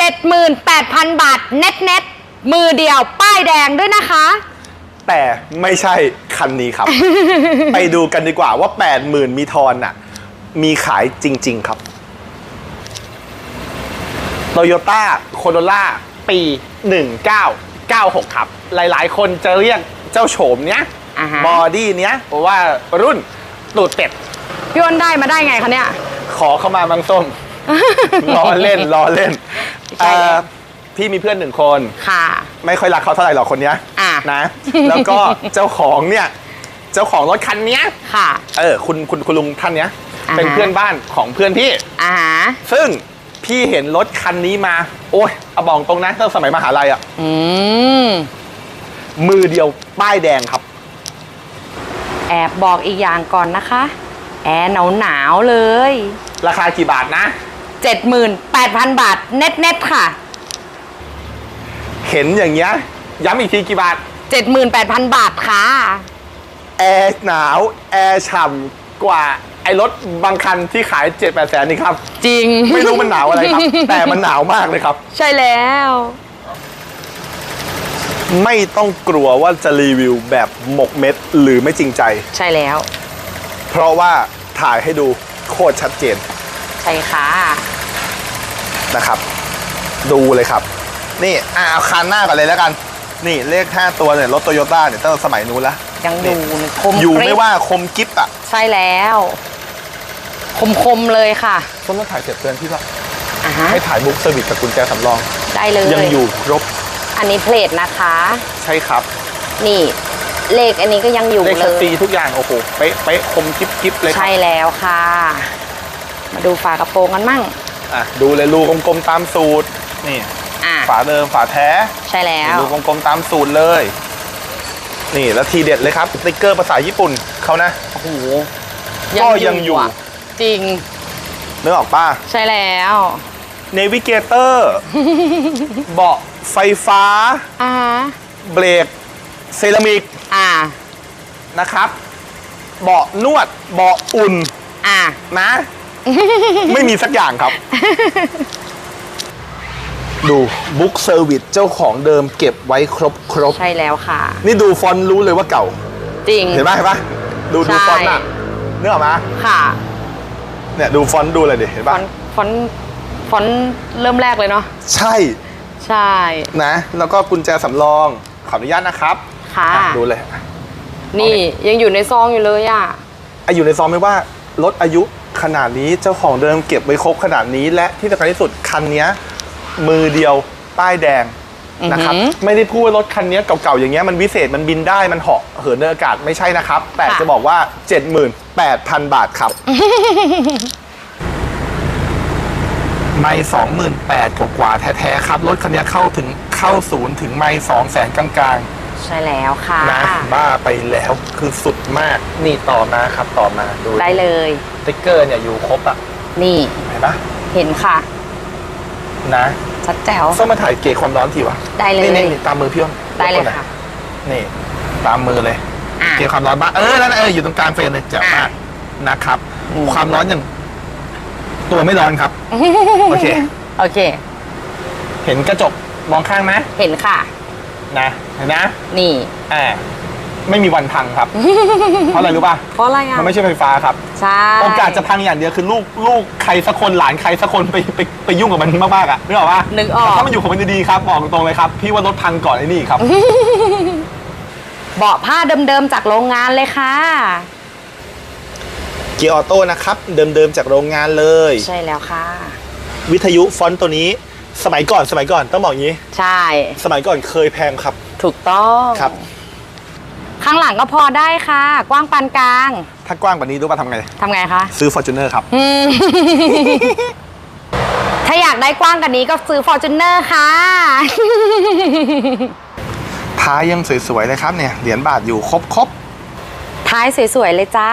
78,000 บาทเน็ตเน็ตๆมือเดียวป้ายแดงด้วยนะคะ แต่ไม่ใช่คันนี้ครับ ไปดูกันดีกว่าว่า 80,000 มีทอนน่ะ มีขายจริง ๆ ครับโตโยต้าโคโรล่าปี 1996 ครับ หลายๆ คนจะเรียกเจ้าโฉมเนี้ยอ่าฮะ บอดี้เนี้ยว่ารุ่นตูดเป็ด พี่อ้นได้มาได้ไงคะเนี่ย ขอเข้ามาบางส้ม ล้อเล่นล้อเล่น ใช่แล้ว เอ่อพี่มีเพื่อนหนึ่งคน ค่ะ ไม่ค่อยรักเขาเท่าไหร่หรอกคนเนี้ยอะ นะ แล้วก็เจ้าของเนี่ย เจ้าของรถคันเนี้ย ค่ะ เออคุณคุณคุณลุงท่านเนี้ย อ่าฮะ เป็นเพื่อนบ้านของเพื่อนพี่ อ่าฮะซึ่งพี่เห็นรถคันนี้มา โอ้ยเอาบอกตรงนะตั้งสมัยมหาลัยอะอืม มือเดียวป้ายแดงครับ แอบบอกอีกอย่างก่อนนะคะ แอร์หนาวหนาวๆเลย ราคากี่บาทนะ 78,000 บาทเน็ตเน็ตๆค่ะ เห็นอย่างเงี้ยย้ำอีกทีกี่บาท 78,000 บาทค่ะ แอร์หนาว แอร์ฉ่ำกว่าไอ้รถบางคันที่ขาย7 8แสนนี่ครับ จริง ไม่รู้มันหนาวอะไรครับ แต่มันหนาวมากเลยครับ ใช่แล้ว ไม่ต้องกลัวว่าจะรีวิวแบบหมกเม็ดหรือไม่จริงใจ ใช่แล้ว เพราะว่าถ่ายให้ดูโคตรชัดเจน ใช่ค่ะ นะครับ ดูเลยครับ นี่อะเอาคันหน้าก่อนเลยแล้วกัน นี่เลข 5 ตัวเนี่ยรถโตโยต้าเนี่ยตั้งแต่สมัยนู้นแล้วยังอยู่คมอยู่กริไม่บว่าคมกิฟอะใช่แล้ว คมคมๆเลยค่ะต้นมาถ่ายเสร็จเตือนพี่ว่าอะฮะให้ถ่ายบุ๊กเซอร์วิสกับกุญแจสำรอง ได้เลยยังอยู่ครบอันนี้เพลทนะคะ ใช่ครับ นี่เลขอันนี้ก็ยังอยู่เลขเลชัดยซีทุกอย่างโอ้โหเป๊ะเป๊ะคมกิฟกิฟเลยครัใช่บแล้วค่ะ มาดูฝากระโปรงกันมั่งอะดูเลยรูกลมๆตามสูตรนี่อะฝาเดิมฝาแท้ใช่แล้วรูกลมๆตามสูตรเลย นี่แล้วทีเด็ดเลยครับสติ๊กเกอร์ภาษาญี่ปุ่นเขานะโอ้โหก็ยังอยู่ะจริงนึกออกป้าใช่แล้วเนวิเกเตอร์เบาะไฟฟ้าอ่าฮะเบรกเซรามิกอ่านะครับ เบาะนวด เบาะอุ่น อ่านะ ไม่มีสักอย่างครับ ดูบุ๊กเซอร์วิสเจ้าของเดิมเก็บไว้ครบครบ ใช่แล้วค่ะ นี่ดูฟอนต์รู้เลยว่าเก่า จริง เห็นปะเห็นปะดูดูใช่ฟอนต์อะเนื้ออกมาค่ะเนี่ยดูฟอนต์ดูเลยดิเห็นฟปะอนต์ฟอนต์ฟอนต์เริ่มแรกเลยเนาะใช่ ใช่นะ แล้วก็กุญแจสำรองขออนุญาตนะครับ ค่ะอะดูเลย นี่ยังอยู่ในซองอยู่เลยอะอายุในซองไม่ว่าลดอายุ ขนาดนี้เจ้าของเดิมเก็บไว้ครบขนาดนี้ และที่สำคัญที่สุดคันเนี้ยมือเดียวป้ายแดงนะครับอือหือไม่ได้พูดว่ารถคันเนี้ยเก่าๆอย่างเงี้ยมันวิเศษมันบินได้มันเหาะเหินในอากาศไม่ใช่นะครับ แต่ค่ะจะบอกว่า 78,000 บาทครับ ไม่สองหมื่นแปดกว่าๆแท้ๆครับ รถคันเนี้ยเข้าถึงเข้าศูนย์ถึงไม่สองแสนกลางๆ ใช่แล้วค่ะนะบ้าไปแล้วคือสุดมากนี่ต่อมาครับต่อมาดูได้เลยสติ๊กเกอร์เนี่ยอยู่ครบอะนี่เห็นปะเห็นค่ะ นะชัดแจ๋วต้องมาถ่ายเกจความร้อนทีวะได้เลยนี่นี่ตามมือพี่อ้นได้เลยกตัวหน่อค่ะนี่ ตามมือเลยอะเกจความร้อนบ้างเออนั่นนะเอออยู่ตรงกลางเฟรมเลยเจ๋งมากนะครับอืมความร้อนอย่างตัวไม่ร้อนครับโอเคโอเค เห็นกระจกมองข้างไหมเห็นค่ะ นะเห็นนะนี่ อ่าไม่มีวันพังครับ เพราะอะไรรู้ป่ะเพราะอะไรอะมันไม่ใช่ไฟฟ้าครับใช่โอกาสจะพังอย่างเดียวคือลูกลูกใครสักคนหลานใครสักคนไปไปไปยุ่งกับมันมากๆอะนึกออกปะนึกออกแต่ถ้ามันอยู่ของมันดีๆครับบอกตรงๆเลยครับ พี่ว่ารถพังก่อนไอ้นี่ครับเบาะผ้าเดิมๆจากโรงงานเลยค่ะ เกียร์ออโต้นะครับ เดิมๆจากโรงงานเลย ใช่แล้วค่ะ วิทยุฟอนต์ตัวนี้ สมัยก่อนสมัยก่อนต้องบอกอย่างนี้ ใช่ สมัยก่อนเคยแพงครับถูกต้องครับ ข้างหลังก็พอได้ค่ะ กว้างปานกลางถ้ากว้างกว่านี้รู้ป่ะทำไง ทำไงคะ ซื้อ Fortuner ครับ อืม ถ้าอยากได้กว้างกว่านี้ก็ซื้อ Fortuner ค่ะ ท้ายยังสวยๆเลยครับเนี่ย เหรียญบาทอยู่ครบครบท้ายสวยๆเลยจ้า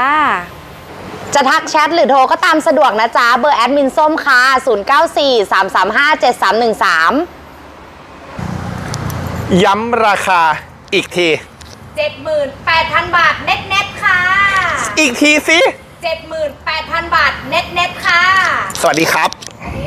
จะทักแชทหรือโทรก็ตามสะดวกนะจ๊ะ เบอร์แอดมินส้มค่ะ 0943357313ๆย้ำราคาอีกที 78,000 บาทเน็ตเน็ตค่ะ อีกทีสิ 78,000 บาทเน็ตเน็ตค่ะ สวัสดีครับ สวัสดีค่ะ